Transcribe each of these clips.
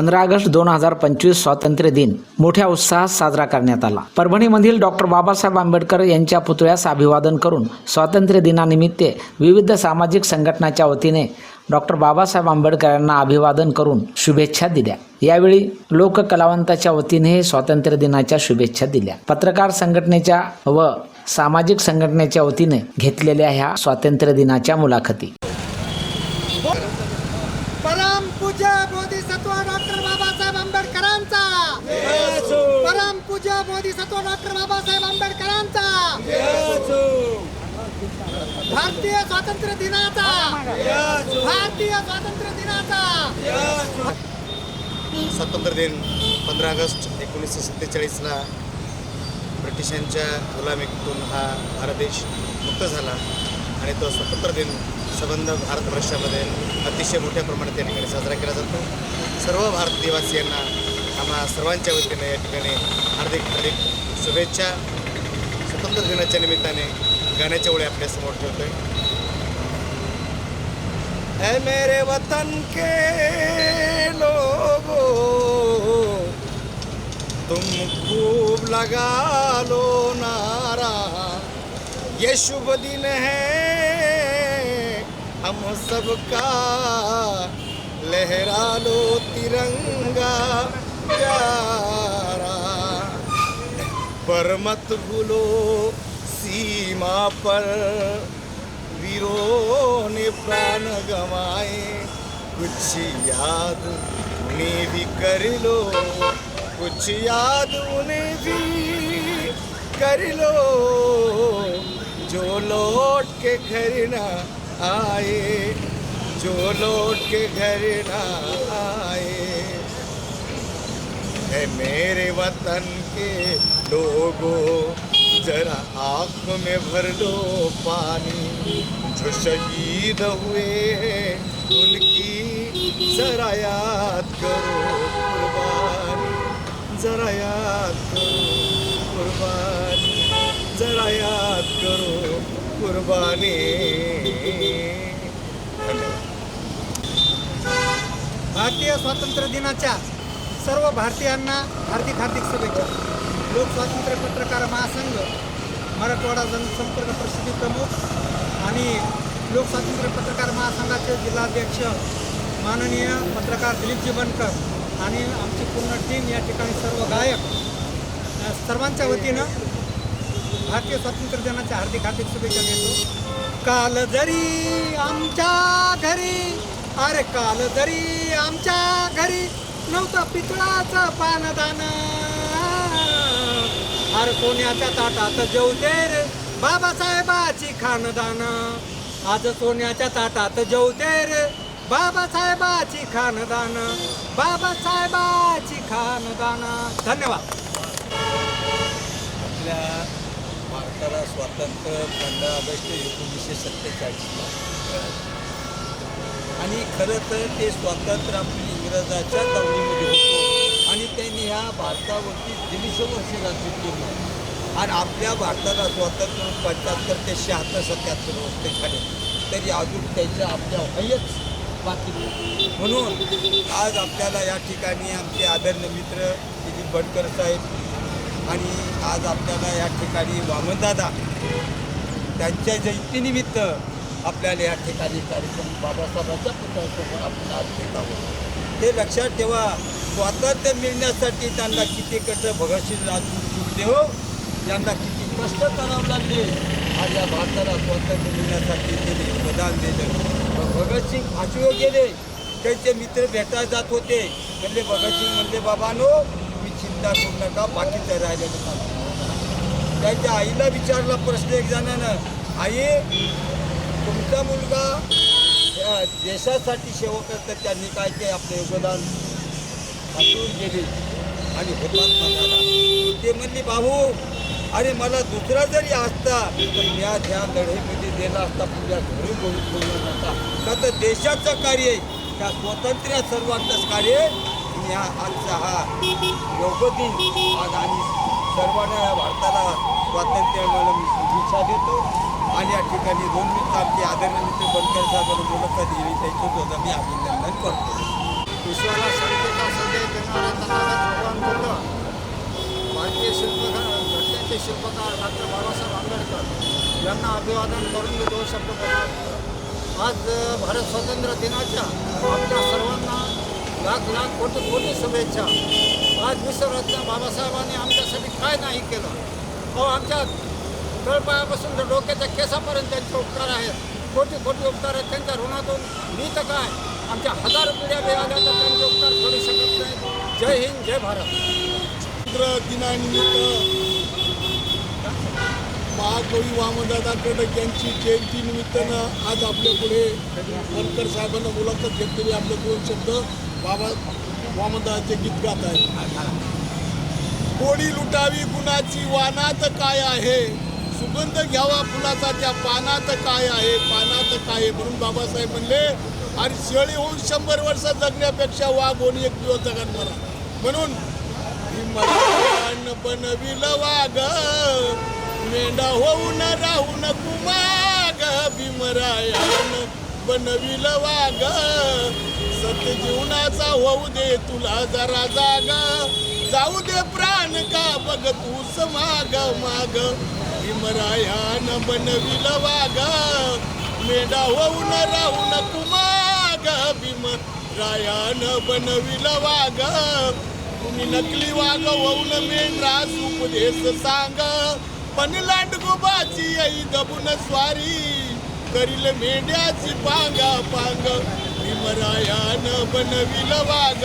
पंधरा ऑगस्ट दोन हजार पंचवीस स्वातंत्र्य दिन. मोठ्या उत्साहात साजरा करण्यात आला. परभणीमधील डॉक्टर बाबासाहेब आंबेडकर यांच्या पुतळ्यास अभिवादन करून स्वातंत्र्य दिनानिमित्त विविध सामाजिक संघटनाच्या वतीने डॉक्टर बाबासाहेब आंबेडकर यांना अभिवादन करून शुभेच्छा दिल्या. यावेळी लोककलावंताच्या वतीने स्वातंत्र्य दिनाच्या शुभेच्छा दिल्या. पत्रकार संघटनेच्या व सामाजिक संघटनेच्या वतीने घेतलेल्या ह्या स्वातंत्र्य दिनाच्या मुलाखती परम पूज्य बोधिसत्व डॉक्टर बाबासाहेब आंबेडकरांचा परम पूज्य डॉक्टर बाबासाहेब आंबेडकरांचा. भारतीय स्वातंत्र्य दिनाचा. भारतीय स्वातंत्र्य दिनाचा. स्वातंत्र्य दिन पंधरा ऑगस्ट एकोणीसशे सत्तेचाळीसला ब्रिटिशांच्या गुलामीतून हा भारत देश मुक्त झाला आणि तो स्वातंत्र्य दिन संबंध भारतवर्षामध्ये अतिशय मोठ्या प्रमाणात या ठिकाणी साजरा केला जातो. सर्व भारत निवासियांना आम्हा सर्वांच्या वतीने या ठिकाणी हार्दिक हार्दिक शुभेच्छा. स्वतंत्र दिनाच्या निमित्ताने गाण्याच्या ओळी आपल्यासमोर ठेवतोय. है मेरे वतन के लोगो तुम खूब लगा लो नारा। ये शुभ दिन है हम सबका लहरा लो तिरंगा। प्यारा। पर मत भूलो सीमा पर। वीरों ने प्राण गंवाए, कुछ याद उन्हें भी कर लो। कुछ याद उन्हें भी कर लो। जो लौट के घर ना आए, जो लौट के घर ना आए। है मेरे वतन के लोगों जरा आँख में भर लो पानी। जो शहीद हुए हैं उनकी जरा याद करो कुर्बानी। जरा याद करो कुर्बानी। जरा याद करो कुर्बानी। भारतीय स्वातंत्र्य दिनाच्या सर्व भारतीयांना हार्दिक हार्दिक शुभेच्छा. लोकस्वातंत्र्य पत्रकार महासंघ मराठवाडा जनसंपर्क प्रसिद्धी प्रमुख आणि लोकस्वातंत्र्य पत्रकार महासंघाचे जिल्हाध्यक्ष माननीय पत्रकार दिलीपजी बनकर आणि आमची पूर्ण टीम या ठिकाणी सर्व गायक सर्वांच्या वतीनं भारतीय स्वातंत्र्य दिनाच्या हार्दिक हार्दिक शुभेच्छा देतो. काल जरी आमच्या घरी अरे काल जरी आमच्या घरी नव्हतं पितळाचं पानदान. अरे सोन्याच्या ताटात जेवते रे बाबासाहेबाची खानदान. आज सोन्याच्या ताटात जेवते रे बाबासाहेबाची खानदान. बाबासाहेबाची खानदान. धन्यवाद. आपल्या भारताला स्वातंत्र्य पंधरा ऑगस्ट एकोणीसशे सत्तेचाळीसला आणि खरं तर ते स्वातंत्र्य आपली इंग्रजाच्या दावणीमध्ये होतो. आणि त्यांनी ह्या भारतावरती दीडशे वर्ष राज्य केलं. आणि आपल्या भारताला स्वातंत्र्य पंच्याहत्तर ते शहात्तर सत्याहत्तर वर्ष झाले. तरी अजून त्याच्या आपल्या हयच बाकी म्हणून आज आपल्याला या ठिकाणी आमचे आदरणीय मित्र दिलीप भटकर साहेब आणि आज आपल्याला या ठिकाणी वामनदादा त्यांच्या जयंतीनिमित्त आपल्याला या ठिकाणी कार्यक्रम बाबासाहेबांच्या पुतळ्यासमोर आपण आज घेत आहोत. ते लक्षात ठेवा स्वातंत्र्य मिळण्यासाठी त्यांना किती कष्ट भगतसिंग राजपूत सुखदेव यांना किती कष्ट करावं लागले. आज या भारताला स्वातंत्र्य मिळण्यासाठी त्यांनी योगदान दिलं. भगतसिंग फाशीवर गेले. त्यांचे मित्र भेटायला जात होते. म्हणजे भगतसिंग म्हणले बाबानो तुम्ही चिंता करू नका बाकीचं राहिलेलं त्यांच्या आईला विचारला प्रश्न एक जणानं आई माझा मुलगा. या देशासाठी सेवा करतात त्यांनी काय ते आपलं योगदान हातून गेले. आणि हुतात्मा ते म्हणले भाऊ आणि मला दुसरा जरी असता तर या त्या लढाईमध्ये दिला असता पुढ्या घरी बोलून बोलला नसता का तर देशाचं कार्य त्या स्वातंत्र्य सर्वांचंच कार्य या हा आजचा हा योग दिन आज आम्ही सर्वांना या भारताला स्वातंत्र्य मिळून शुभेच्छा देतो. आणि या ठिकाणी दोन मिनिट आमचे आदरणीय मित्र बनकर साहेबांना मुलाखत दिली त्याचं सुद्धा मी अभिनंदन करतो. विश्वाला शांतता संदेश देणारा भारतीय शिल्पकार घटनेचे शिल्पकार डॉक्टर बाबासाहेब आंबेडकर यांना अभिवादन करून मी दोन शब्द आज भारत स्वातंत्र्य दिनाच्या आपल्या सर्वांना लाख लाख कोटी कोटी शुभेच्छा. आज विश्वरत्न बाबासाहेबांनी आमच्यासाठी काय नाही केलं? अहो आमच्या तळपायापासून तर डोक्याच्या केसापर्यंत त्यांचे उपकार आहेत. कोटी कोटी उपकार आहेत. त्यांच्या ऋणातून मी तर काय? आमच्या हजार पिढ्या बी आल्या तर त्यांचे उपकार करू शकत नाही. जय हिंद जय भारत. स्वातंत्र्य दिनानिमित्त महाकवी वामदादा कडक यांची जयंतीनिमित्तानं आज आपल्या पुढे बनकर साहेबांना मुलाखत घेतलेली आपले दोन शब्द बाबा वामदाचे गीत गात आहे कोडी लुटावी गुणाची वानात काय आहे? सुगंध घ्यावा फुलाचा त्या पानात काय आहे पानात काय आहे म्हणून बाबासाहेब म्हणले अरे शेळी होऊन शंभर वर्ष जगण्यापेक्षा वाघ होऊन एक दिवस जगत मला म्हणून बनविल वाघ मेंढा होऊन राहून कुमाग भीमरायान बनविल वाघ सत्य जीवनाचा होऊ दे तुला जरा जाग जाऊ दे प्राण का बघ तू समाग माग. भीमरायान बनविल वाघ. मेंढा होऊन राहून कुमाग. भीमरायान बनविल वाघ. तुम्ही नकली वाघ होऊन मेंढरा उपदेश सांग. पण लांडगोबाची आई दबून स्वारी. करील मेंढ्याची पांगा पांग. भीमरायान बनविल वाघ.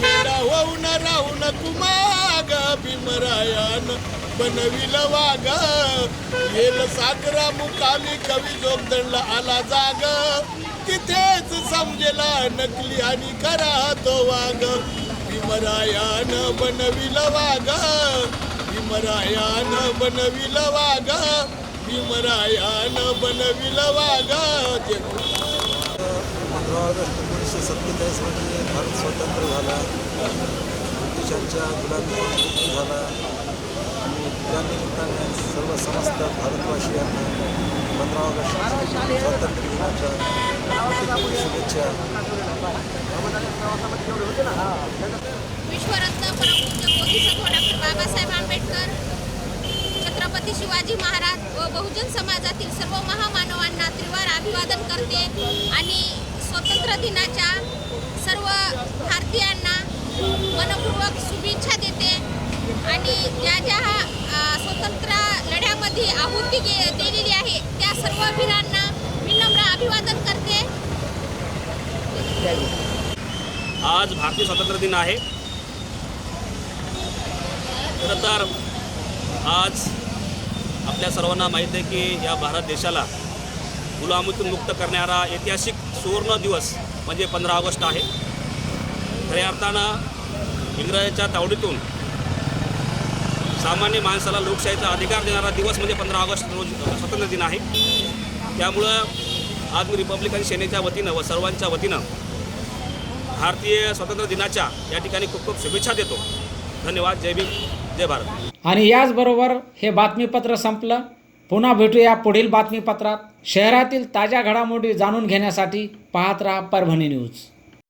मेंढा होऊन राहून कुमाग. भीमरायान बनविल वाग. येल सागरा मुकामी कवी जोगदंडला आला जाग. तिथेच समजेला नकली आणि खरा तो वाग. भीमरायान बनविल वाग. भीमरायान बनविल वाग. भीमरायान बनविल वाग. पंधरा ऑगस्ट एकोणीसशे सत्तेचाळीसमध्ये भारत स्वतंत्र झाला. ब्रिटिशांच्या गुलामीपासून झाला. आणि त्या निमित्ताने सर्व समस्त भारतवासियांना पंधरा ऑगस्ट स्वातंत्र्य दिनाच्या शुभेच्छा. विश्वरत्न परमपूज्य बोधिसत्व बाबासाहेब आंबेडकर छत्रपती शिवाजी महाराज व बहुजन समाजातील सर्व महामानवांना त्रिवार अभिवादन करते आणि स्वतंत्र दिनाच्या सर्व भारतीयांना मनपूर्वक शुभेच्छा देते आणि ज्या ज्या स्वतंत्र लढ्यामध्ये आहुती गे दिलेली आहे त्या सर्व वीरांना विनम्र अभिवादन करते. आज भारतीय स्वातंत्र्य दिन आहे. खरं तर आज आपल्या सर्वांना माहीत आहे की या भारत देशाला गुलामीतून मुक्त करणारा ऐतिहासिक सुवर्ण दिवस म्हणजे पंधरा ऑगस्ट आहे. खऱ्या अर्थानं इंग्रजाच्या तावडीतून सामान्य माणसाला लोकशाहीचा अधिकार देणारा दिवस म्हणजे पंधरा ऑगस्ट रोज स्वातंत्र्य दिन आहे. त्यामुळं आज मी रिपब्लिकन सेनेच्या वतीनं व सर्वांच्या वतीनं भारतीय स्वातंत्र्य दिनाच्या या ठिकाणी खूप खूप शुभेच्छा देतो. धन्यवाद. जय भीम. जय भारत. आणि याचबरोबर हे बातमीपत्र संपलं. पुन्हा भेटूया पुढील बातमीपत्रात. शहरातील ताज्या घडामोडी जाणून घेण्यासाठी पाहत राहा परभणी न्यूज.